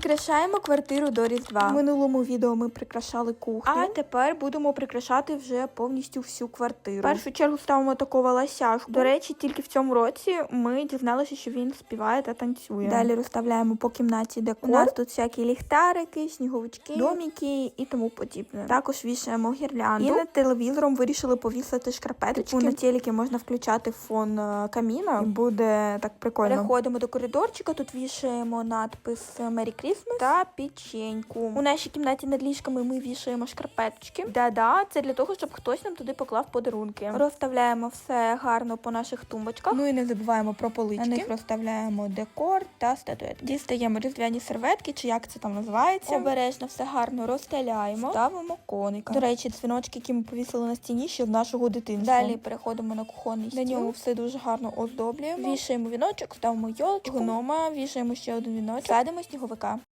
Прикрашаємо квартиру до Різдва. В минулому відео ми прикрашали кухню, а тепер будемо прикрашати вже повністю всю квартиру. В першу чергу ставимо таку волосяшку. До речі, тільки в цьому році ми дізналися, що він співає та танцює. Далі розставляємо по кімнаті декор. У нас тут всякі ліхтарики, сніговички, доміки і тому подібне. Також вішаємо гірлянду. І над телевізором вирішили повісити шкарпеточки. Типу, на телекі можна включати фон е, каміна. Буде так прикольно. Переходимо до коридорчика. Тут вішаємо надпис Merry Christmas та печеньку. У нашій кімнаті над ліжками ми вішаємо шкарпеточки. Да-да, це для того, щоб хтось нам туди поклав подарунки. Розставляємо все гарно по наших тумбочках. Ну і не забуваємо про полички. На них розставляємо декор та статуетки. Дістаємо різдвяні серветки, чи як це там називається. Обережно все гарно розстеляємо. Ставимо коника. До речі, дзвіночки, які ми повісили на стіні ще з нашого дитинства. Далі переходимо на кухонний стіл. На ньому все дуже гарно оздоблюємо. Вішаємо віночок, ставимо йолочку, гнома, вішаємо ще один віночок, садимо сніговика.